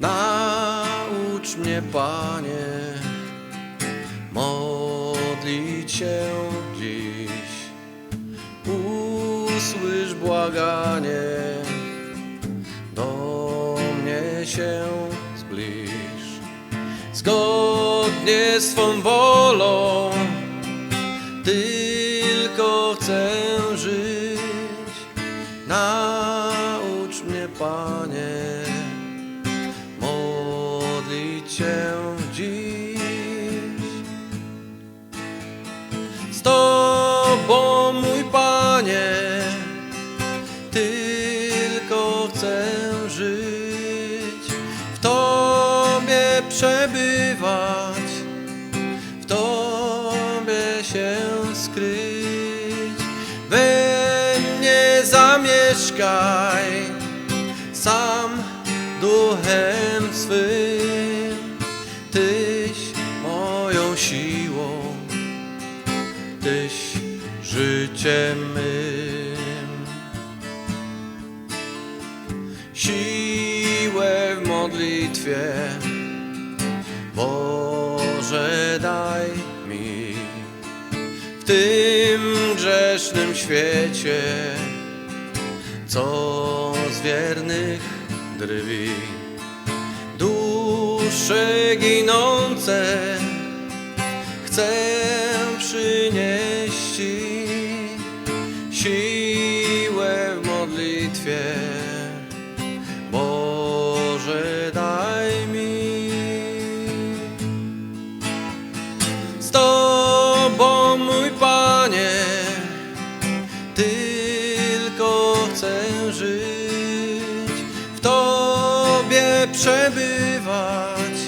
Naucz mnie, Panie, modlić się dziś. Usłysz błaganie, do mnie się zbliż. Zgodnie z Twą wolą, tylko chcę żyć. Naucz mnie, Panie, się dziś. Z Tobą, mój Panie, tylko chcę żyć, w Tobie przebywać, w Tobie się skryć. We mnie zamieszkaj, sam duchem swym, Tyś życiem mym. Siłę w modlitwie, Boże daj mi w tym grzesznym świecie, co z wiernych drwi. Dusze ginące chcę przynieść modlitwie. Boże, daj mi z Tobą, mój Panie, tylko chcę żyć, w Tobie przebywać,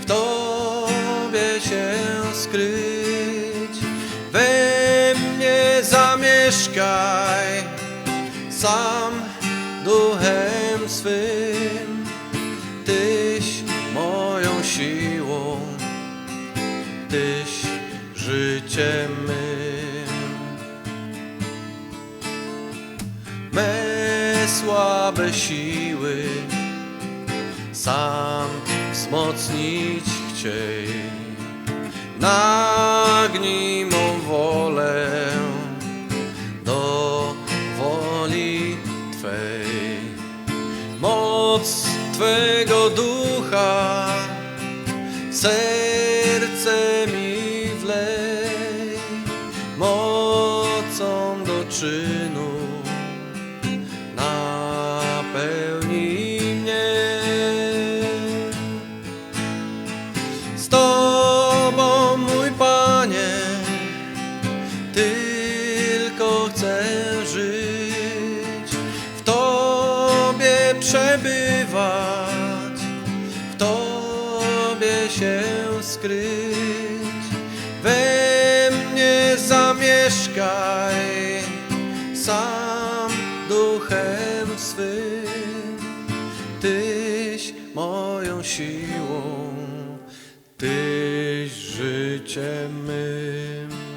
w Tobie się skryć, we mnie zamieszkaj, sam duchem swym, Tyś moją siłą, Tyś życiem mym. Me słabe siły sam wzmocnić chciej. Nagnij mą wolę Twego ducha. Serce mi wlej, mocą do czynu. Napełnij mnie. Z Tobą, mój Panie, tylko chcę żyć, w Tobie przebywać, skryć, we mnie zamieszkaj, sam duchem swym, Tyś moją siłą, Tyś życiem mym.